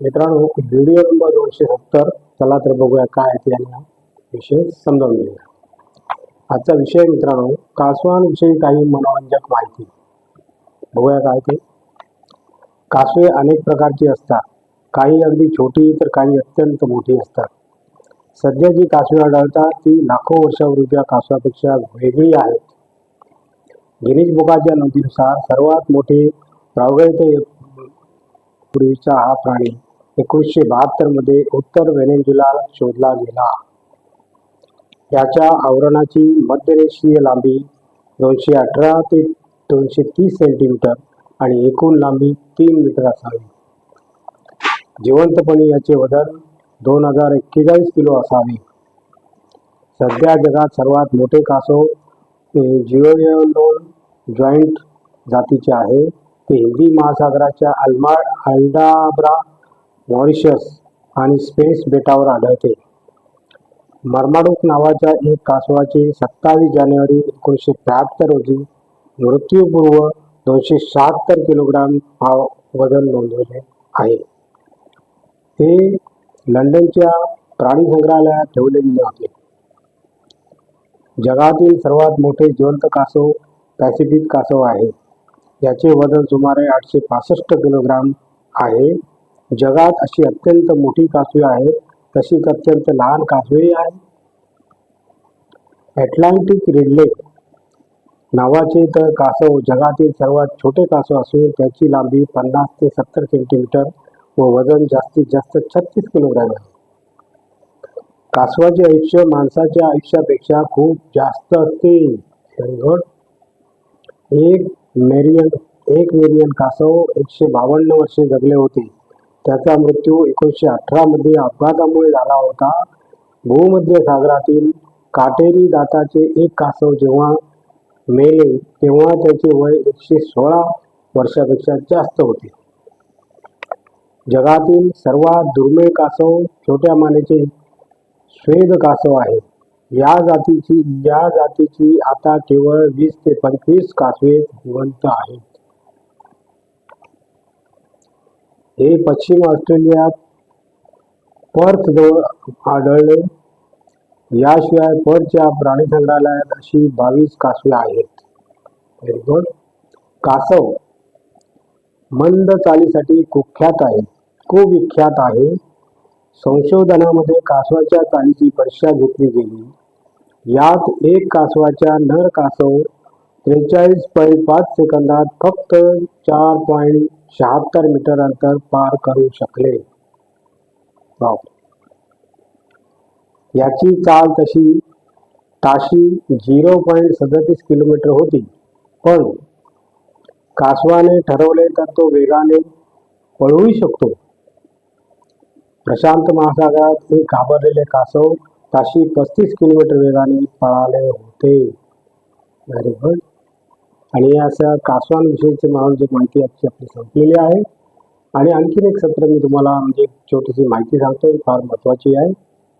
मित्रांनो video number दोनशे सत्तर चला तर बघूया काय ते त्यांना विषय समजावून घेऊया. आजचा विषय मित्रांनो कासवांविषयी काही मनोरंजक माहिती. बघूया काय ते. कासवे अनेक प्रकारची असतात. काही अगदी छोटी तर काही अत्यंत मोठी असतात. सध्या जी कासवे आढळतात ती लाखो वर्षापूर्वीच्या कासवापेक्षा वेगळी आहेत. गिरीज बुकाच्या नोंदीनुसार सर्वात मोठे प्रागैत पूर्वीचा हा प्राणी एकोणीसशे बहात्तरमध्ये उत्तर व्हेनेझुला शोधला गेला. याच्या आवरणाची मध्यरेषीय लांबी दोनशे अठरा ते दोनशे तीस सेंटीमीटर आणि एकूण लांबी तीन मीटर असावी. जिवंतपणे याचे वजन दोन हजार एक्केचाळीस किलो असावे. सध्या जगात सर्वात मोठे कासव जिओलोन जॉईंट जातीचे आहे. ते हिंदी महासागराच्या अल्मा अल्डाब्रा मॉरिशस आणि स्पेस बेटावर आढळते. मर्माडोक नावाच्या एक कासवाचे सत्तावीस जानेवारी एकोणीसशे त्र्याहत्तर रोजी मृत्यूपूर्व दोनशे शहात्तर किलोग्राम हा वजन नोंदवले आहे. ते लंडनच्या प्राणी संग्रहालयात ठेवलेले होते. जगातील सर्वात मोठे जिवंत कासव पॅसिफिक कासव आहे. याचे वजन सुमारे आठशे पासष्ट किलोग्राम आहे. जगात अशी अत्यंत मोठी कासवे आहेत तशीच अत्यंत लहान कासवेही आहेत. ॲटलांटिक रिडले नावाचे तर कासव जगातील सर्वात छोटे कासव असून त्याची लांबी पन्नास ते सत्तर सेंटीमीटर व वजन जास्तीत जास्त छत्तीस किलोग्रॅम आहे. कासवाचे आयुष्य माणसाच्या आयुष्यापेक्षा खूप जास्त असते. एक मेरियन एक मेरियन कासव एकशे बावन्न वर्षे जगले होते. त्याचा मृत्यू एकोणीसशे अठरा मध्ये अपघातामुळे झाला होता. भूमध्य सागरातील काटेरी दाताचे एक कासव जेव्हा मेले तेव्हा त्याचे वय एकशे सोळा वर्षापेक्षा जास्त होते. जगातील सर्वात दुर्मिळ कासव छोट्या मानेचे स्वेद कासव आहे. या जातीची या जातीची आता केवळ वीस ते पंचवीस कासवे जिवंत आहेत. हे पश्चिम ऑस्ट्रेलियात पर्थ जवळ आढळले. याशिवाय पर्थच्या प्राणी संग्रहालयात अशी बावीस कासवे आहेत. व्हेरी गुड कासव मंद चालीसाठी कुख्यात आहे कुविख्यात आहे. संशोधनामध्ये कासवाच्या चालीची परीक्षा घेतली गेली. यात एक कासवाच्या नर कासव त्रेचाळीस पॉईंट पाच सेकंदात फक्त चार पॉईंट शहात्तर मीटर अंतर पार करू शकले. याची चाल तशी ताशी झिरो पॉईंट सदतीस किलोमीटर होती पण कासवाने ठरवले तर तो वेगाने पळूही शकतो. प्रशांत महासागरात हे घाबरलेले कासव ताशी पस्तीस किलोमीटर वेगाने पळाले होते. व्हेरी गुड आणि या अशा कासवांविषयीची मनोरंजक माहिती आजची आपली संपलेली आहे. आणि आणखीन एक सत्र मी तुम्हाला म्हणजे छोटीशी माहिती सांगतो फार महत्वाची आहे.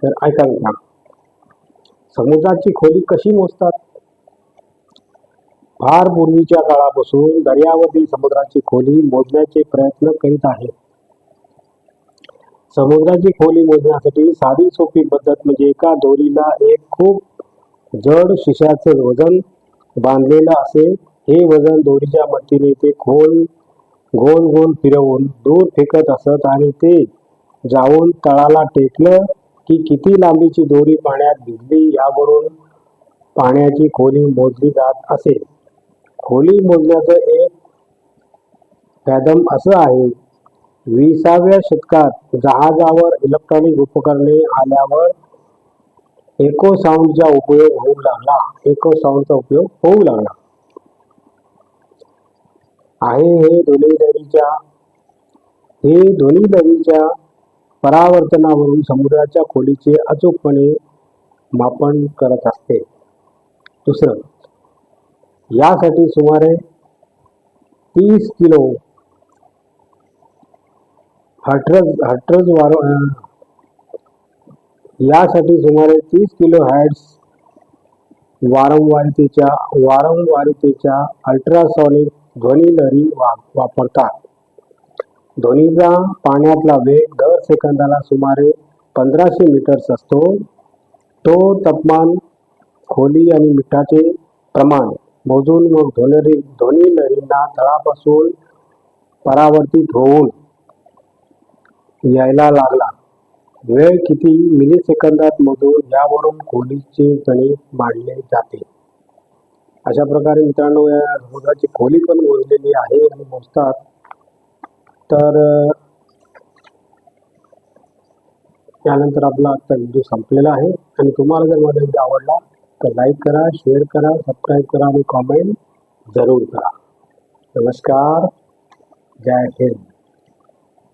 तर ऐका का समुद्राची खोली कशी मोजतात? फार पूर्वीच्या काळापासून दर्यावरील समुद्राची खोली मोजण्याचे प्रयत्न करीत आहेत. समुद्राची खोली मोजण्यासाठी साधी सोपी पद्धत म्हणजे एका दोरीला एक खूप जड शिश्याचं वजन बांधलेलं असेल. हे वजन दोरीच्या मदतीने ते खोल गोल गोल फिरवून दूर फेकत असत आणि ते जाऊन तळाला टेकलं की किती लांबीची दोरी पाण्यात भिजली यावरून पाण्याची खोली मोजली जात असेल खोली मोजण्याचं एक फॅदम असं आहे विसाव्या शतकात जहाजावर इलेक्ट्रॉनिक उपकरणे आल्यावर इको साऊंडचा उपयोग होऊ लागला. इको साऊंडचा उपयोग होऊ लागला. आहे हे दोन्ही लहरीच्या हे दोन्ही लहरीच्या परावर्तनावरून समुद्राच्या खोलीचे अचूकपणे मापन करत असते. दुसरं यासाठी सुमारे तीस किलो हट्रज हट्रज वार यासाठी सुमारे तीस किलो हॅड्स वारंवारितेच्या वारंवारितेच्या अल्ट्रासॉनिक ध्वनिलहरी वा वापरतात. ध्वनीचा पाण्यातला वेग दर सेकंदाला सुमारे पंधराशे मीटर्स असतो. तो तापमान खोली आणि मिठाचे प्रमाण मोजून मग ध्वनी ध्वनी लहरींना तळापासून परावर्तित होऊन यायला लागला. वेळ किती मिलीसेकंदात मधून यावरून खोलीचे गणित मांडले जाते. अशा प्रकारे मित्रांनो या समुद्राची खोली पण मोजलेली आहे आणि मोजतात. तर त्यानंतर आपला आजचा व्हिडिओ संपलेला आहे. आणि तुम्हाला जर माझा व्हिडिओ आवडला तर लाईक करा शेअर करा सबस्क्राईब करा आणि कॉमेंट जरूर करा. नमस्कार. जय हिंद.